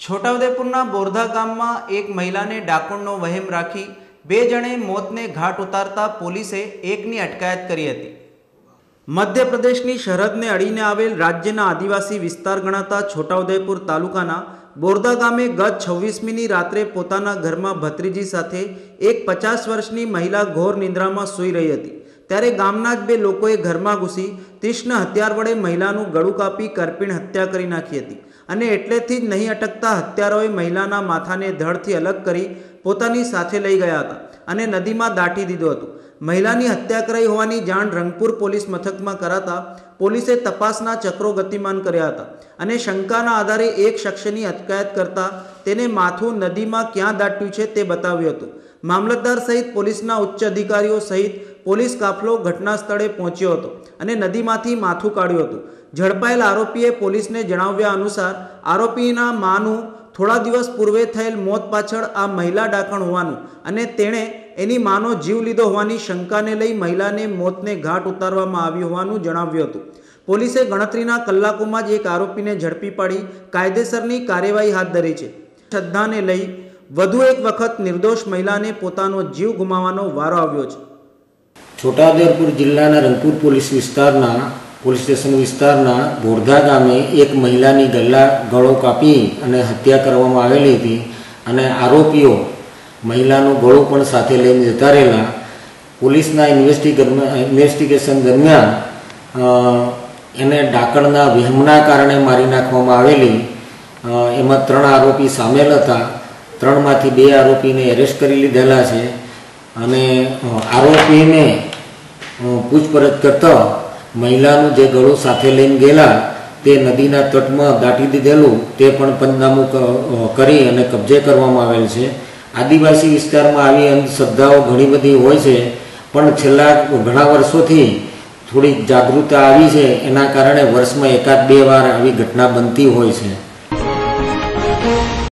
છોટાઉદેપુરના બોરધા ગામમાં એક મહિલાને ડાકોણનો વહેમ રાખી બે જણે મોતને ઘાટ ઉતારતા પોલીસે એકની અટકાયત કરી હતી. મધ્યપ્રદેશની સરહદને અડીને આવેલ રાજ્યના આદિવાસી વિસ્તાર ગણાતા છોટાઉદેપુર તાલુકાના બોરધા ગામે ગત છવ્વીસમીની રાત્રે પોતાના ઘરમાં ભત્રીજી સાથે એક પચાસ વર્ષની મહિલા ઘોર નિંદ્રામાં સૂઈ રહી હતી. ત્યારે ગામના જ બે લોકોએ ઘરમાં ઘૂસી, તીક્ષ્ણ હથિયાર વડે મહિલાનું ગળું કાપી કરપીણ હત્યા કરી નાખી હતી. અને એટલેથી જ નહીં અટકતા હત્યારાઓએ મહિલાના માથાને ધડથી અલગ કરી પોતાની સાથે લઈ ગયા હતા અને નદીમાં દાટી દીધું હતું. મહિલાની હત્યા કરાઈ હોવાની જાણ રંગપુર પોલીસ મથકમાં કરાતા પોલીસે તપાસના ચક્રો ગતિમાન કર્યા હતા અને શંકાના આધારે એક શખ્સની અટકાયત કરતા તેને માથું નદીમાં ક્યાં દાટ્યું છે તે બતાવ્યું હતું. મામલતદાર સહિત પોલીસના ઉચ્ચ અધિકારીઓ સહિત પોલીસ કાફલો ઘટના સ્થળે પહોંચ્યો હતો અને નદીમાંથી માથું કાઢ્યું હતું. ઝડપાયેલ આરોપીએ પોલીસને જણાવ્યા અનુસાર, આરોપીના માનું થોડા દિવસ પૂર્વે થયેલ મોત પાછળ આ મહિલા ડાકણ હોવાનું અને તેણે એની માનો જીવ લીધો હોવાની શંકાને લઈ મહિલાને મોતને ઘાટ ઉતારવામાં આવ્યું હોવાનું જણાવ્યું હતું. પોલીસે ગણતરીના કલાકોમાં જ એક આરોપીને ઝડપી પાડી કાયદેસરની કાર્યવાહી હાથ ધરી છે. શ્રદ્ધાને લઈ વધુ એક વખત નિર્દોષ મહિલાને પોતાનો જીવ ગુમાવવાનો વારો આવ્યો છે. છોટાઉદેપુર જિલ્લાના રંગપુર પોલીસ વિસ્તારના, પોલીસ સ્ટેશન વિસ્તારના બોરધા ગામે એક મહિલાની ગલ્લા ગળો કાપી અને હત્યા કરવામાં આવેલી હતી અને આરોપીઓ મહિલાનું ગળું પણ સાથે લઈને જતા રહેલા પોલીસના ઇન્વેસ્ટિગેશન દરમિયાન એને ડાકણના વહેમના કારણે મારી નાખવામાં આવેલી એમાં ત્રણ આરોપી સામેલ હતા. ત્રણમાંથી બે આરોપીને એરેસ્ટ કરી લીધેલા છે. અને આરોપીને પૂછપરછ કરતા મહિલાનું જે ગળું સાથે લઈને ગયેલા તે નદીના તટમાં દાટી દીધેલું તે પણ પંચનામું કરી અને કબજે કરવામાં આવેલ છે. આદિવાસી વિસ્તારમાં આવી અંધશ્રદ્ધાઓ ઘણી બધી હોય છે, પણ છેલ્લા ઘણા વર્ષોથી થોડીક જાગૃતતા આવી છે. એના કારણે વર્ષમાં એકાદ બે વાર આવી ઘટના બનતી હોય છે.